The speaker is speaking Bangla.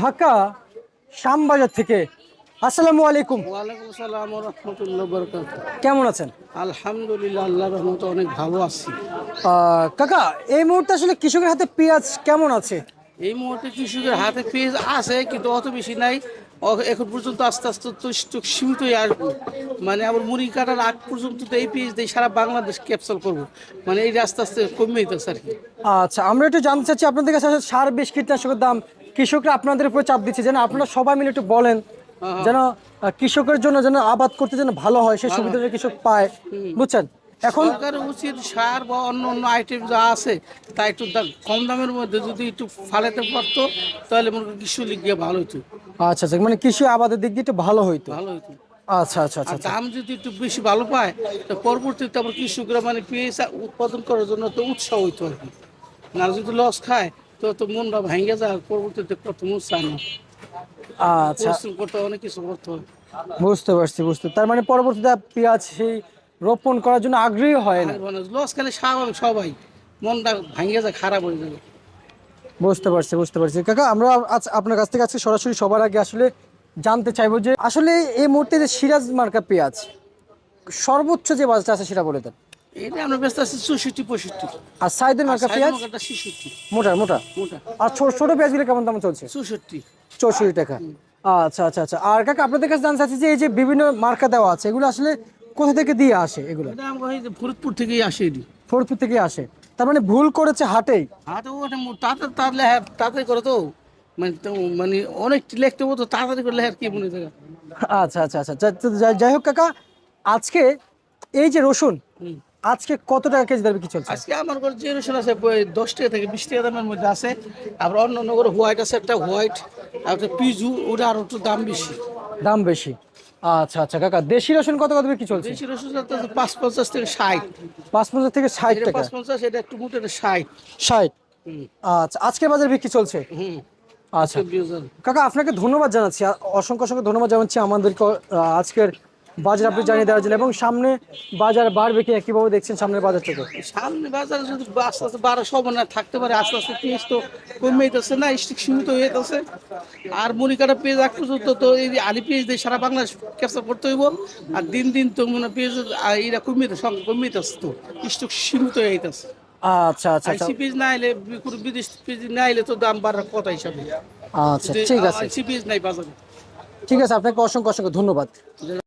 ঢাকা শ্যামবাজার থেকে। আসসালামু আলাইকুম। ওয়ালাইকুম সালাম রহমতুল্লাহ বরকাত কেমন আছেন? আলহামদুলিল্লাহ আল্লাহ রহমতে অনেক ভালো আছি। কাকা এই মুহূর্তে আসলে কৃষকের হাতে পেঁয়াজ কেমন আছে? এই মুহূর্তে কৃষকের হাতে পেঁয়াজ আছে কিন্তু অত বেশি নাই। এখন পর্যন্ত আস্তে আস্তে তো সীমিতই আসবে। মানে আবার মুড়ি কাটার আগ পর্যন্ত তো এই পেঁয়াজ দিয়ে সারা বাংলাদেশ ক্যাপচার করব। মানে এই আস্তে আস্তে কমে যেতেছে আর কি। আচ্ছা আমরা একটু জানতে চাচ্ছি আপনাদের কাছে সার বিষ কীটনাশকের দাম কৃষকরা আপনাদের উপর চাপ দিচ্ছে যেন আপনারা সবাই মিলে একটু বলেন যেন কৃষকের জন্য যেন আবাদ করতে যেন ভালো হয় সেই সুবিধাটা কৃষক পায় বুঝছেন? এখন উচিত সার বা অন্য অন্য আইটেম যা আছে তা একটু কম দামের মধ্যে যদি একটু ফালাতে পারতো তাহলে মনে করি কৃষি লিগে ভালো হতো আচ্ছা আচ্ছা মানে কৃষি আবাদের দিক দিয়ে একটু ভালো হইতো। ভালো হতো আচ্ছা আচ্ছা আচ্ছা দাম যদি একটু বেশি ভালো পায় তো পরবর্তীতে আবার কৃষকরা মানে পেঁয়াজ উৎপাদন করার জন্য তো উৎসাহ হইতো আর কি। না যদি লস খায় তো তো মনটা ভেঙে যায় পরবর্তীতে প্রথম উৎসাহ না আচ্ছা। পরিশ্রম করতে অনেক কিছু করতে হয়। বুঝতে পারছি বুঝতে। তার মানে পরবর্তীতে পেঁয়াজ সেই রোপণ করার জন্য আগ্রহী হয় না? লস খেলে স্বাভাবিক সবাই। মনটা ভেঙে যায় খারাপ হয়ে যাবে বুঝতে পারছি বুঝতে পারছি। কাকা আমরা আজ আপনার কাছ থেকে আজকে সরাসরি সবার আগে আসলে জানতে চাইব যে আসলে এই মুহূর্তে যে সিরাজ মার্কা পেঁয়াজ সর্বোচ্চ যে বাজারটা আছে সেটা বলে দেন। এটা আমরা ব্যস্ত আছি চৌষট্টি পঁয়ষট্টি। আর সাইদের মার্কা পেঁয়াজ? ছেষট্টি। মোটা মোটা? মোটা। আর ছোট ছোট পেঁয়াজগুলো কেমন দাম চলছে? চৌষট্টি। চৌষট্টি টাকা। আচ্ছা আচ্ছা আচ্ছা। আর কাকা আপনাদের কাছে জানতে চাচ্ছি যে এই যে বিভিন্ন মার্কা দেওয়া আছে এগুলো আসলে কোথা থেকে দিয়ে আসে এগুলো? ফরিদপুর থেকেই আসে এটি। ফরিদপুর থেকে আসে। তার মানে ভুল করেছে হাটেই? হাতে ওটা তাড়াতাড়ি তাড়াতাড়ি করে তো। মানে তো মানে অনেক লিখতে হতো তাড়াতাড়ি কি মনে থাকে আচ্ছা আচ্ছা আচ্ছা। যাই- হোক কাকা আজকে এই যে রসুন। আজকে কত টাকা কেজি দামে কি চলছে? আজকে আমার যে রসুন আছে দশ টাকা থেকে বিশ টাকা দামের মধ্যে আছে। আবার অন্য অন্য করে হোয়াইট আছে একটা হোয়াইট আর একটা পিজু ওটা আর একটু দাম বেশি। দাম বেশি। আচ্ছা আচ্ছা কাকা দেশি রসুন কত কত কি চলছে? দেশি রসুন পাঁচ পঞ্চাশ থেকে ষাট। পাঁচ পঞ্চাশ থেকে ষাট টাকা। পাঁচ পঞ্চাশ এটা একটু মোটা এটা ষাট। ষাট। আচ্ছা আজকের বাজার বিক্রি চলছে? হুম। আচ্ছা। কাকা আপনাকে ধন্যবাদ জানাচ্ছি। আর অসংখ্য অসংখ্য ধন্যবাদ জানাচ্ছি আমাদেরকে আজকের বাজার আপনি জানিয়ে দেওয়ার জন্য। এবং সামনে বাজার বাড়বে কি কীভাবে দেখছেন সামনের বাজার থেকে? সামনে বাজারে যদি আস্তে আস্তে সব না থাকতে পারে আস্তে আস্তে পেঁয়াজ তো কমে যেতেছে না স্টিক সীমিত হয়ে যেতেছে আর মুড়ি কাটা পেঁয়াজ এক পর্যন্ত তো এই আলি পেঁয়াজ দিয়ে সারা বাংলাদেশ ক্যাপচার করতে হইব। আর দিন দিন তো মনে হয় পেঁয়াজ এরা কমে সংখ্যা কমে যেতেছে তো স্টক সীমিত হয়ে যেতেছে আচ্ছা আচ্ছা আচ্ছা। আইসি পেঁয়াজ না এলে কোনো বিদেশ পেঁয়াজ না এলে তো দাম বাড়ার কথা হিসাবে। আচ্ছা ঠিক আছে। আইসি পেঁয়াজ নাই বাজারে। ঠিক আছে আপনাকে অসংখ্য অসংখ্য ধন্যবাদ।